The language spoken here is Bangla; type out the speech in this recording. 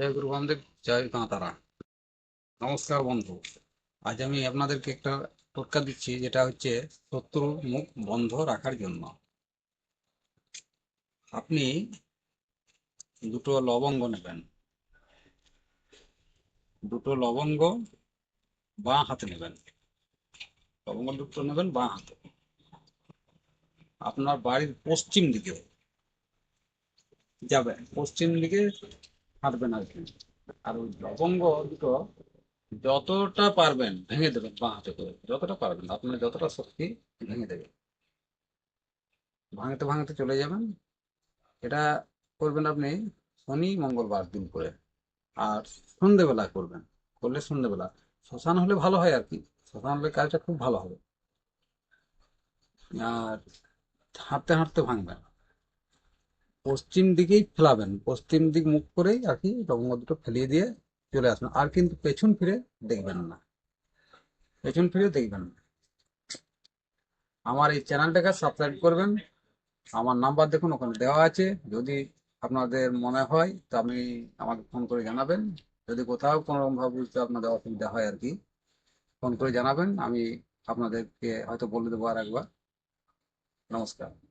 জয় গুরু বামদেব জয় মা তারা। নমস্কার বন্ধু। আজ আমি আপনাদেরকে একটা টোটকা দিচ্ছি, যেটা হচ্ছে শত্রু মুখ বন্ধ রাখার জন্য। আপনি দুটো লবঙ্গ নেবেন। দুটো লবঙ্গ বাঁ হাতে নেবেন। লবঙ্গ দুটো নেবেন বাঁ হাতে। আপনার বাড়ির পশ্চিম দিকে যাবেন পশ্চিম দিকে হাঁটবেন আর কি। আর ওই লবঙ্গ দুটো যতটা পারবেন ভেঙে দেবেন বাঁ হাতে করে। যতটা পারবেন, আপনার যতটা শক্তি ভেঙে দেবেন ভাঙতে ভাঙতে চলে যাবেন। এটা করবেন আপনি শনি, মঙ্গলবার দিন করে। আর সন্ধেবেলা করবেন। করলে সন্ধেবেলা। শ্মশান হলে ভালো হয় আর কি। শ্মশান হলে কাজটা খুব ভালো হবে। আর হাঁটতে হাঁটতে ভাঙবেন। পশ্চিম দিকেই ফেলাবেন। পশ্চিম দিক মুখ করেই আর কি লবঙ্গ দুটো ফেলিয়ে দিয়ে চলে আসবেন। আর কিন্তু পেছন ফিরে দেখবেন না। পেছন ফিরে দেখবেন না। আমার এই চ্যানেলটাকে সাবস্ক্রাইব করবেন। আমার নাম্বার দেখুন, ওখানে দেওয়া আছে। যদি আপনাদের মনে হয় তো আপনি আমাকে ফোন করে জানাবেন। যদি কোথাও কোনো রকমভাবে বুঝতে আপনাদের অসুবিধা হয় আর কি ফোন করে জানাবেন। আমি আপনাদেরকে হয়তো বলে দেবো আর একবার নমস্কার।